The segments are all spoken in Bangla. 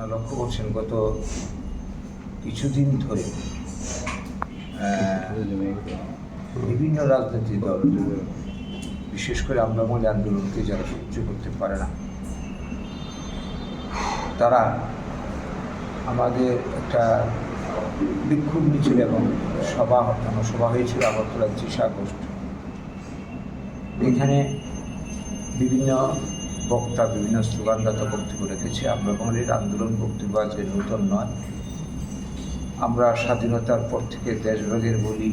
আপনারা লক্ষ্য করছেন, গত কিছুদিন ধরে বিভিন্ন রাজনৈতিক দল, বিশেষ করে আমরা মনে আন্দোলনকে যারা সহ্য করতে পারে না, তারা আমাদের একটা বিক্ষোভ মিছিল এবং সভা, জনসভা হয়েছিল আগরতলা ত্রিশে আগস্ট। এখানে বিভিন্ন বক্তা, বিভিন্ন স্লোগানদাতা বক্তব্য রেখেছে। আমরা বাঙালির আন্দোলন বক্তব্য আজকে নূতন নয়। আমরা স্বাধীনতার পর থেকে দেশভাগের বলি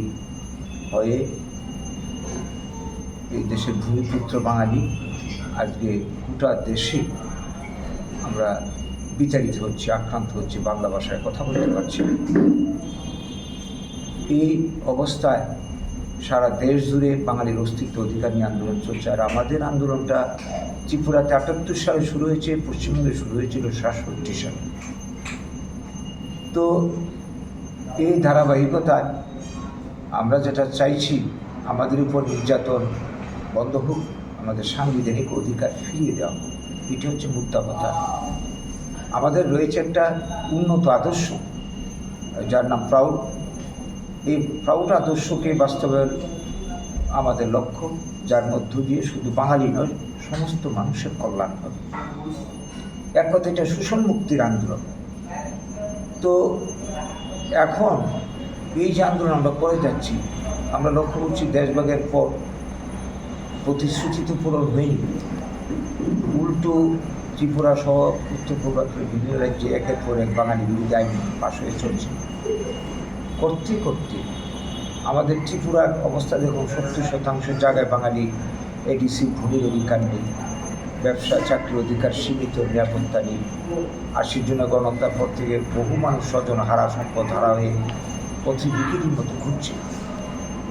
হয়ে এই দেশের ভূমিপুত্র বাঙালি, আজকে গোটা দেশে আমরা বিচারিত হচ্ছে, আক্রান্ত হচ্ছে, বাংলা ভাষায় কথা বলতে পারছি এই অবস্থায় সারা দেশ জুড়ে বাঙালির অস্তিত্ব অধিকার নিয়ে আন্দোলন চলছে। আর আমাদের আন্দোলনটা ত্রিপুরাতে আটাত্তর সালে শুরু হয়েছে, পশ্চিমবঙ্গে শুরু হয়েছিল সাতষট্টি সালে। তো এই ধারাবাহিকতায় আমরা যেটা চাইছি, আমাদের উপর নির্যাতন বন্ধ হোক, আমাদের সাংবিধানিক অধিকার ফিরিয়ে দেওয়া হোক, এটি হচ্ছে মুদ্রা কথা আমাদের রয়েছে একটা উন্নত আদর্শ, যার নাম প্রাউড এই প্রাউড আদর্শকে বাস্তবায়ন আমাদের লক্ষ্য, যার মধ্য দিয়ে শুধু বাঙালি নয়, সমস্ত মানুষের কল্যাণ হবে। এক কথা এটা শোষণ মুক্তির আন্দোলন। তো এখন এই যে আন্দোলন আমরা করে যাচ্ছি, আমরা লক্ষ্য করছি দেশভাগের পর প্রতিশ্রুতি তো পূরণ হয়নি। উল্টো ত্রিপুরা সহ উত্তর পূর্বাঞ্চলের বিভিন্ন রাজ্যে একের পর এক বাঙালি বিরোধী আইন পাশ হয়ে চলছে। করতে করতে। আমাদের ত্রিপুরার অবস্থা দেখুন, সত্তর শতাংশ জায়গায় বাঙালি এডিসি ভূমির অধিকার নেই। ব্যবসা, চাকরির অধিকার সীমিত, নিরাপত্তা নেই। আশির জন্য গণতার পর থেকে বহু মানুষ স্বজন হারা, সম্পদ হারা হয়ে পথে বিক্রির মতো ঘুরছে।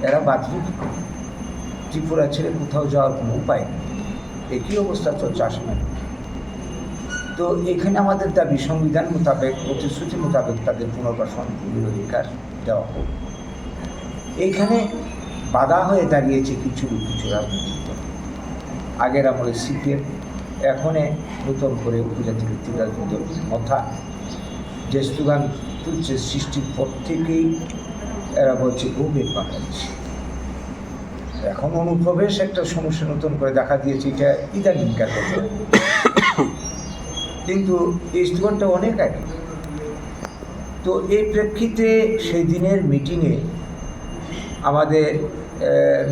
এরা কী ত্রিপুরা ছেড়ে কোথাও যাওয়ার কোনো উপায় নেই। একই অবস্থা চলছে আসামের তো এখানে আমাদের দাবি, সংবিধান মোতাবেক, প্রতিশ্রুতি মোতাবেক তাদের পুনর্বাসন ভূমির অধিকার। দেওয়া হোক। এইখানে বাধা হয়ে দাঁড়িয়েছে কিছু কিছু রাজনৈতিক আগের আমলে সিপিএম, এখনে নতুন করে উপজাতি ভিত্তিক রাজনৈতিক দল মথা যে স্লোগান তুলছে সৃষ্টির পর থেকেই এরা বলছে গভীর বাংলাদেশ। এখন অনুপ্রবেশ একটা সমস্যা নতুন করে দেখা দিয়েছে, এটা ইদানিংকার কিন্তু এই স্লোগানটা অনেক আগে তো এই প্রেক্ষিতে সেই দিনের মিটিংয়ে আমাদের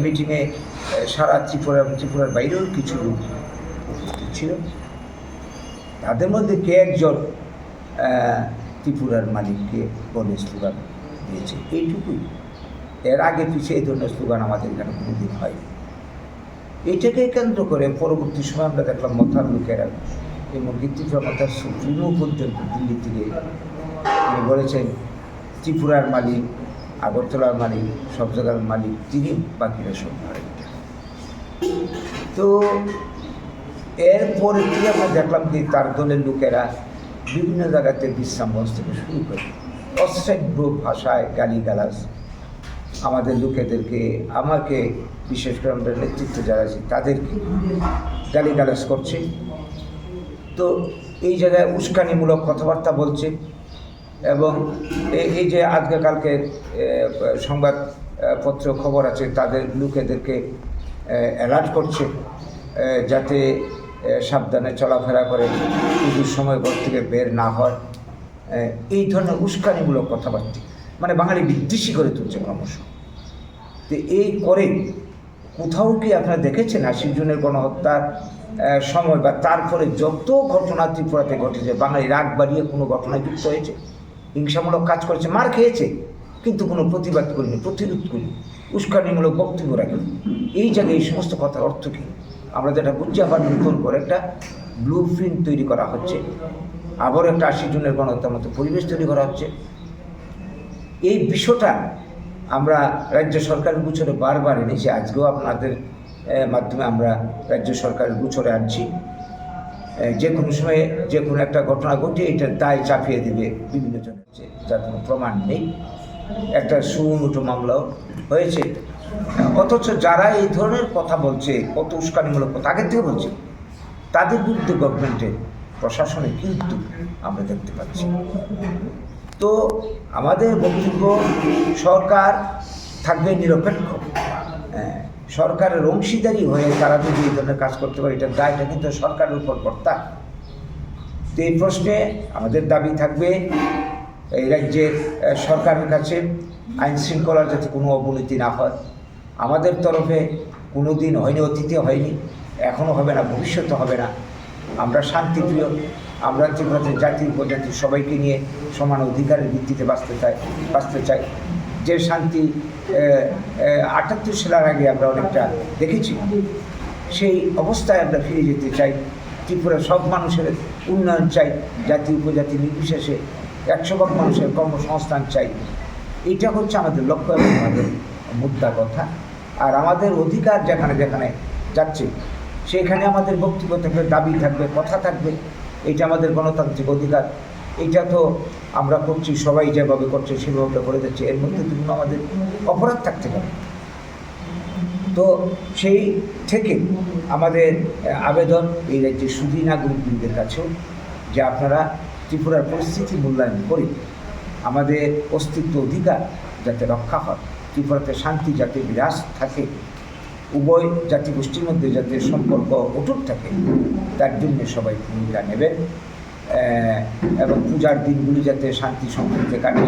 মিটিংয়ে সারা ত্রিপুরা ত্রিপুরার বাইরেও কিছু লোক উপস্থিত ছিল। তাদের মধ্যে কে একজন ত্রিপুরার মালিককে বলে স্লোগান দিয়েছে? এইটুকুই। এর আগে পিছিয়ে এই ধরনের স্লোগান আমাদের এখানে কোনোদিন হয় এইটাকে কেন্দ্র করে পরবর্তী সময় আমরা দেখলাম মথার লোকেরা, এবং ত্রিপুরা মথার সুপ্রিমো পর্যন্ত দিল্লি থেকে তিনি বলেছেন, ত্রিপুরার মালিক, আগরতলার মালিক, সব জায়গার মালিক তিনি, বাকিরা সব তো এরপরে কি আমরা দেখলাম যে তার দলের লোকেরা বিভিন্ন জায়গাতে বিশ্রাম বস থেকে শুরু করে অশ্রাব্য ভাষায় গালিগালাজ। আমাদের লোকেদেরকে, আমাকে বিশেষ করে আমরা নেতৃত্ব যারা আছি তাদেরকে গালিগালাজ করছে। তো এই জায়গায় উস্কানিমূলক কথাবার্তা বলছে। এবং এই- যে আজকে কালকে সংবাদপত্র খবর আছে, তাদের লোকেদেরকে অ্যালার্ট করছে যাতে সাবধানে চলাফেরা করে পুজোর সময় ঘর থেকে বের না হয়। এই ধরনের উস্কানিমূলক কথাবার্তা মানে বাঙালি বিদ্বেষী করে তুলছে ক্রমশ। তো এই করে কোথাও কি আপনারা দেখেছেন আশি জনের গণহত্যার সময় বা তারপরে যত ঘটনা ত্রিপুরাতে ঘটেছে বাঙালি রাগ বাড়িয়ে কোনো ঘটনায় যুক্ত হয়েছে? হিংসামূলক কাজ করেছে, মার খেয়েছে, কিন্তু কোনো প্রতিবাদ করিনি, প্রতিরোধ করিনি, উস্কানিমূলক বক্তব্য রাখেনি। এই জায়গায় এই সমস্ত কথার অর্থ কী? আমরা যেটা বুঝছি আবার নতুন করে একটা ব্লু প্রিন্ট তৈরি করা হচ্ছে। আবার একটা আশি জনের গণহত্যার মতো পরিবেশ তৈরি করা হচ্ছে। এই বিষয়টা আমরা রাজ্য সরকারের গুছরে বারবার এনেছি, আজকেও আপনাদের মাধ্যমে আমরা রাজ্য সরকারের গুছরে আনছি। যে কোনো সময়ে যে কোনো একটা ঘটনা ঘটে এটার দায় চাপিয়ে দেবে বিভিন্ন জন হচ্ছে যার কোনো প্রমাণ নেই। একটা সুমুটো মামলাও হয়েছে। অথচ যারা এই ধরনের কথা বলছে কত উস্কানিমূলক কথা আগের থেকে বলছে তাদের বিরুদ্ধে গভর্নমেন্টের প্রশাসনের কি উদ্যোগ আমরা দেখতে পাচ্ছি। তো আমাদের বক্তব্য সরকার থাকবে নিরপেক্ষ। হ্যাঁ, সরকারের অংশীদারি হয়ে তারা যদি এই ধরনের কাজ করতে পারে, এটার দায়টা কিন্তু সরকারের উপর কর্তা। তো এই প্রশ্নে আমাদের দাবি থাকবে, এই রাজ্যের সরকারের কাছে আইন শৃঙ্খলার যাতে কোনো অবনতি না হয়। আমাদের তরফে কোনো দিন হয়নি, অতীতে হয়নি এখনও হবে না, ভবিষ্যতে হবে না। আমরা শান্তিপ্রিয়, আমরা ত্রিপুরাতে জাতি উপজাতি সবাইকে নিয়ে সমান অধিকারের ভিত্তিতে বাঁচতে চাই বাঁচতে চাই। যে শান্তি আটাত্তর সালের আগে আমরা অনেকটা দেখেছি। সেই অবস্থায় আমরা ফিরে যেতে চাই, ত্রিপুরার সব মানুষের উন্নয়ন চাই, জাতি উপজাতি নির্বিশেষে একশো ভাগ মানুষের কর্মসংস্থান চাই। এটা হচ্ছে আমাদের লক্ষ্য এবং আমাদের মুদ্রা কথা। আর আমাদের অধিকার যেখানে যেখানে যাচ্ছে, সেখানে আমাদের বক্তব্য থাকবে, দাবি থাকবে, কথা থাকবে। এটা আমাদের গণতান্ত্রিক অধিকার। এটা তো আমরা করছি, সবাই যেভাবে করছে সেভাবে করে যাচ্ছে। এর মধ্যে তো কোনো আমাদের অপরাধ থাকতে পারে। তো সেই থেকে আমাদের আবেদন এই রাজ্যের সুদী নাগরিকদের কাছেও যে আপনারা ত্রিপুরার পরিস্থিতি মূল্যায়ন করে আমাদের অস্তিত্ব অধিকার যাতে রক্ষা হয় ত্রিপুরাতে শান্তি যাতে বিরাজ থাকে, উভয় জাতিগোষ্ঠীর মধ্যে যাতে সম্পর্ক অটুট থাকে, তার জন্য সবাই ভূমিকা নেবেন। এবং পূজার দিনগুলি যাতে শান্তি সম্পর্কে কাটে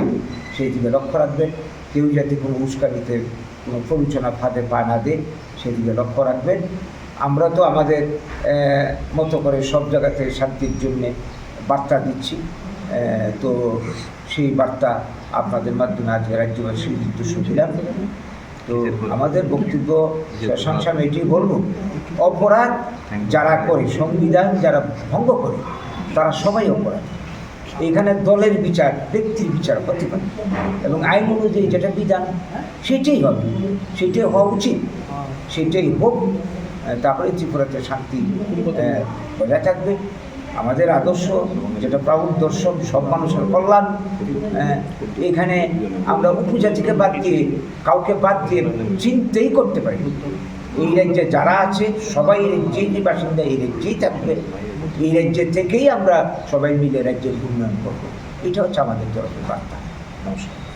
সেই দিকে লক্ষ্য রাখবেন। কেউ যাতে কোনো উস্কানিতে, কোনো প্ররোচনা ফাঁদে পা না দেয় সেদিকে লক্ষ্য রাখবেন। আমরা তো আমাদের মতো করে সব জায়গাতে শান্তির জন্যে বার্তা দিচ্ছি। তো সেই বার্তা আপনাদের মাধ্যমে আজকে রাজ্যবাসীর উদ্দেশ্য দিলাম। তো আমাদের বক্তব্য সংসার এটি বলব, অপরাধ যারা করে, সংবিধান যারা ভঙ্গ করে তারা সবাই অপরাধ। এখানে দলের বিচার, ব্যক্তির বিচার হতে পারে। এবং আইন অনুযায়ী যেটা বিধান, সেটাই হবে। সেটাই হওয়া উচিত। সেটাই হোক তারপরে ত্রিপুরাতে শান্তি বজায় থাকবে। আমাদের আদর্শ যেটা প্রাউড দর্শন, সব মানুষের কল্যাণ এখানে আমরা উপজাতিকে বাদ দিয়ে, কাউকে বাদ দিয়ে চিন্তাই করতে পারি এই রাজ্যে যারা আছে, সবাই এই রাজ্যেই বাসিন্দা, এই রাজ্যেই থাকবে। এই রাজ্যের থেকেই আমরা সবাই মিলে রাজ্যের উন্নয়ন করব। এটা হচ্ছে আমাদের তরফের বার্তা। নমস্কার।